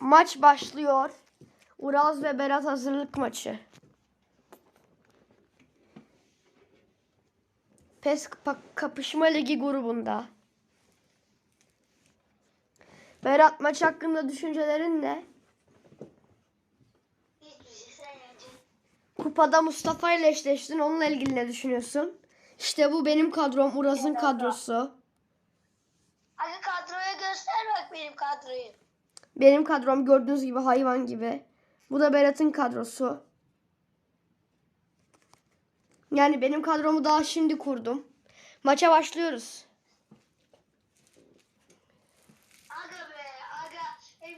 Maç başlıyor. Uraz ve Berat hazırlık maçı. PES kapışma ligi grubunda. Berat maç hakkında düşüncelerin ne? Kupada Mustafa ile eşleştin. Onunla ilgili ne düşünüyorsun? İşte bu benim kadrom. Uraz'ın kadrosu. Aga kadroya göster bak benim kadroyu. Benim kadrom gördüğünüz gibi hayvan gibi. Bu da Berat'ın kadrosu. Yani benim kadromu daha şimdi kurdum. Maça başlıyoruz. Aga be aga.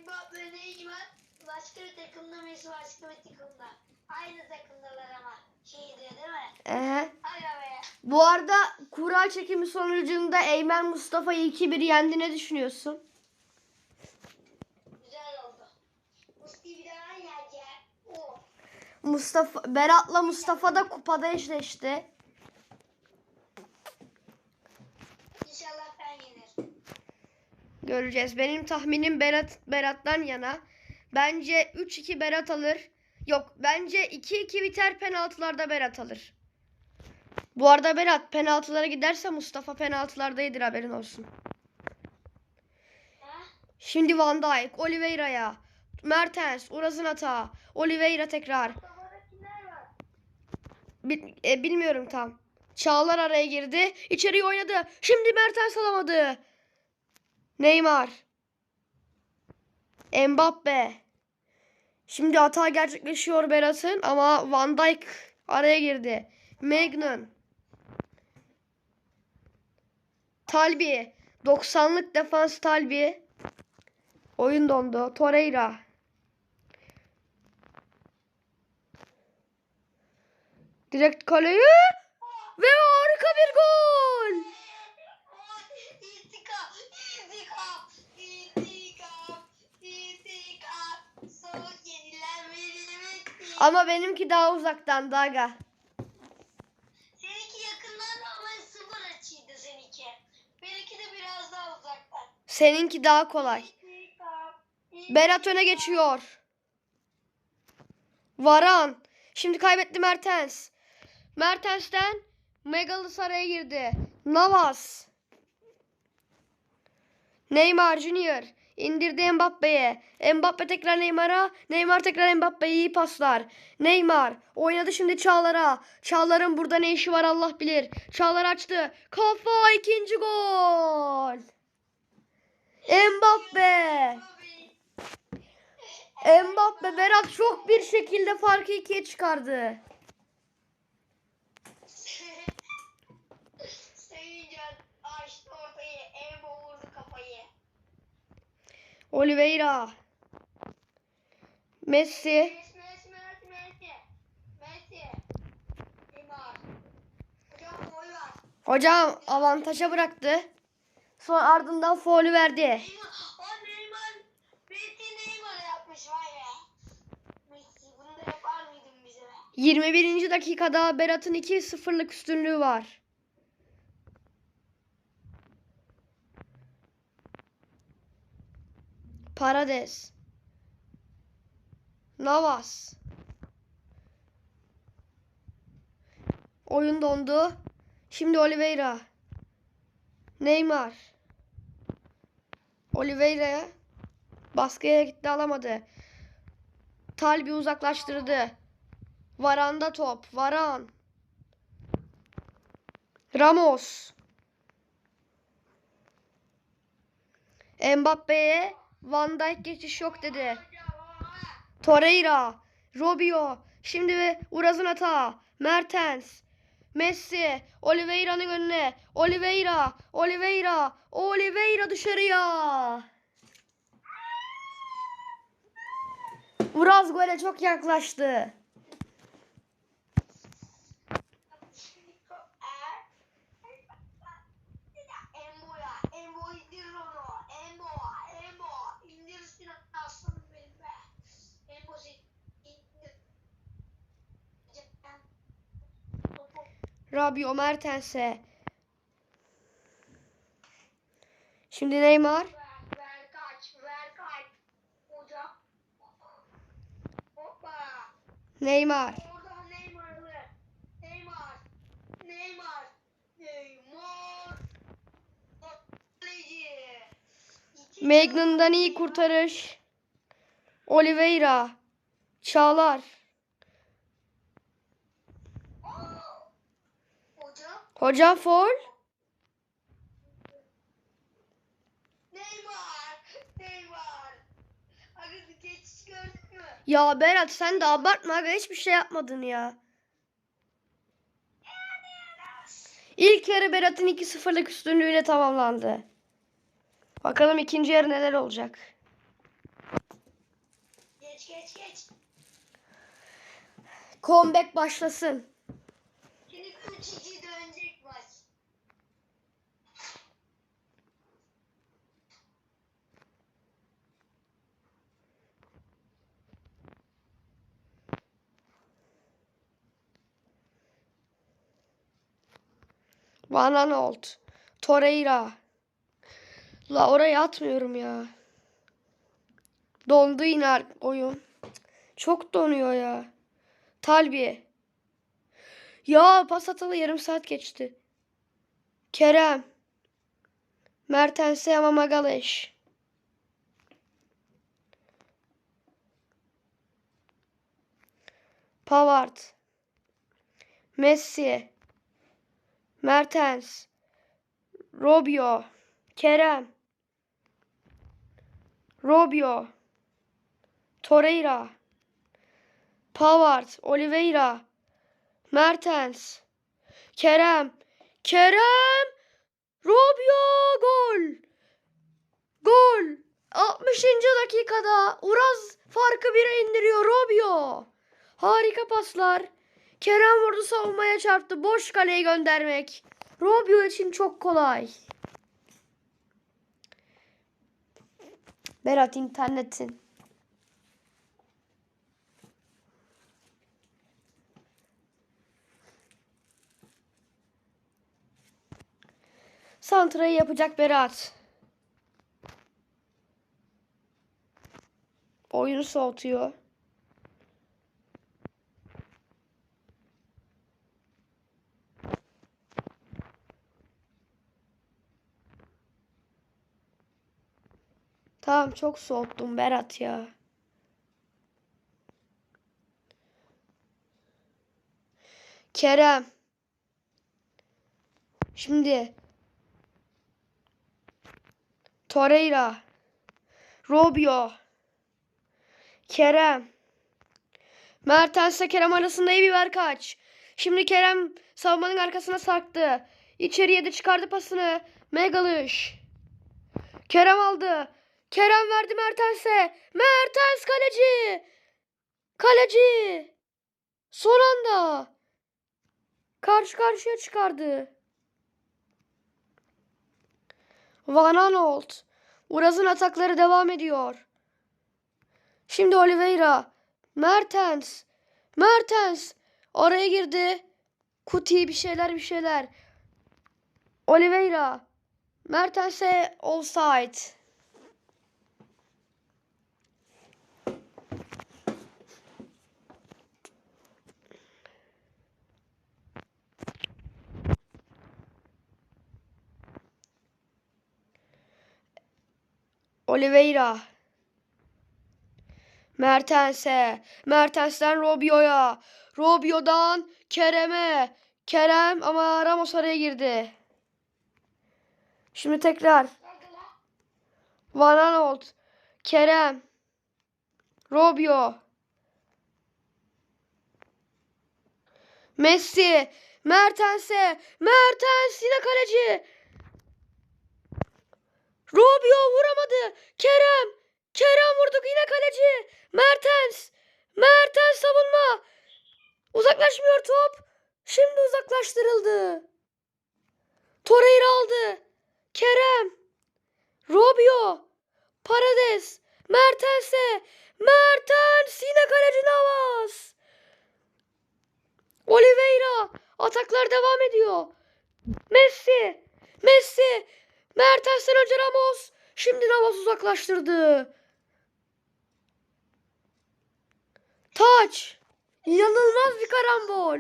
Mbappe Neymar başka bir takımda Messi başka bir takımda. Aynı takımdalar ama. Şeyde değil mi? Ee, Aga be. bu arada kura çekimi sonucunda Eymen Mustafa'yı 2-1 yendi. Ne düşünüyorsun? Mustafa Berat'la Mustafa da kupada eşleşti. İnşallah ben yenerim. Göreceğiz. Benim tahminim Berat Berat'tan yana. Bence 3-2 Berat alır. Yok bence 2-2 biter penaltılarda Berat alır. Bu arada Berat penaltılara giderse Mustafa penaltılardadır haberin olsun. Ha? Şimdi Van Dijk, Oliveira'ya, Mertens, Uraz'ın hata, Oliveira tekrar. Bil- e, bilmiyorum tam. Çağlar araya girdi. İçeriye oynadı. Şimdi Mertens alamadı. Neymar. Mbappe. Şimdi hata gerçekleşiyor Berat'ın ama Van Dijk araya girdi. Magnum. Talbi. 90'lık defans Talbi. Oyun dondu. Torreira. Direkt kaleye ve harika bir gol. Ama benimki daha uzaktan Daga. Seninki yakından ama sıfır açıydı seninki. Benimki de biraz daha uzaktan. Seninki daha kolay. Berat öne geçiyor. Varan. Şimdi kaybetti Mertens. Mertens'ten Megalısaray'a girdi. Navas. Neymar Junior. indirdi Mbappe'ye. Mbappe tekrar Neymar'a. Neymar tekrar Mbappe'ye iyi paslar. Neymar oynadı şimdi Çağlar'a. Çağlar'ın burada ne işi var Allah bilir. Çağlar açtı. Kafa ikinci gol. Mbappe. Mbappe Berat çok bir şekilde farkı ikiye çıkardı. Oliveira. Messi. Messi, Messi, Messi, Messi. Hocam avantaja bıraktı. Sonra ardından faulü verdi. Neymar. O Neymar. Messi Neymar yapmış vay be. Messi bunu da yapar mıydın bize be? 21. dakikada Berat'ın 2-0'lık üstünlüğü var. Parades. Navas. Oyun dondu. Şimdi Oliveira. Neymar. Oliveira'ya baskıya gitti alamadı. Talbi uzaklaştırdı. Varan'da top. Varan. Ramos. Mbappe'ye Van Dijk geçiş yok dedi. Torreira. Robio. Şimdi Uraz'ın hata. Mertens. Messi. Oliveira'nın önüne. Oliveira. Oliveira. Oliveira dışarıya. Uraz gole çok yaklaştı. Rabio Mertens'e. Şimdi Neymar. Neymar. Magnum'dan iyi kurtarış. Oliveira. Çağlar. Gördün mü? Ya Berat sen de abartma abi hiçbir şey yapmadın ya. İlk yarı Berat'ın 2-0'lık üstünlüğüyle tamamlandı. Bakalım ikinci yarı neler olacak. Geç geç geç. Comeback başlasın. Şimdi 3-2 dönecek maç. Van Aanholt. Torreira. La oraya atmıyorum ya. Dondu yine oyun. Çok donuyor ya. Talbi. Ya pas atalı yarım saat geçti. Kerem. Mertens'e ama Magaleş. Pavard. Messi. Mertens. Robio. Kerem. Robio. Torreira. Pavard. Oliveira. Mertens. Kerem. Kerem. Robio gol. Gol. 60. dakikada Uraz farkı bire indiriyor Robio. Harika paslar. Kerem vurdu savunmaya çarptı. Boş kaleye göndermek. Robio için çok kolay. Berat internetin. Santra'yı yapacak Berat. Oyunu soğutuyor. Tamam çok soğuttum Berat ya. Kerem. Şimdi Torreira. Robio. Kerem. Mertens'le Kerem arasında iyi bir verkaç. Şimdi Kerem savunmanın arkasına sarktı. İçeriye de çıkardı pasını. Megalış. Kerem aldı. Kerem verdi Mertens'e. Mertens kaleci. Kaleci. Son anda. Karşı karşıya çıkardı. Van Aanholt. Uraz'ın atakları devam ediyor. Şimdi Oliveira. Mertens. Mertens. Oraya girdi. Kuti bir şeyler bir şeyler. Oliveira. Mertens'e offside. Oliveira. Mertens'e. Mertens'ten Robio'ya. Robio'dan Kerem'e. Kerem ama Ramos araya girdi. Şimdi tekrar. Van Aanholt. Kerem. Robio. Messi. Mertens'e. Mertens yine kaleci. Robio vuramadı. Kerem. Kerem vurduk yine kaleci. Mertens. Mertens savunma. Uzaklaşmıyor top. Şimdi uzaklaştırıldı. Torreira aldı. Kerem. Robio. Parades. Mertens'e. Mertens yine kaleci Navas. Oliveira. Ataklar devam ediyor. Messi. Messi. Mertens'ten önce Ramos. Şimdi Navas uzaklaştırdı. Taç. İnanılmaz bir karambol.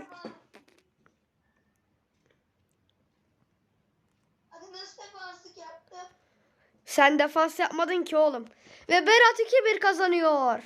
Sen defans yapmadın ki oğlum. Ve Berat 2-1 kazanıyor.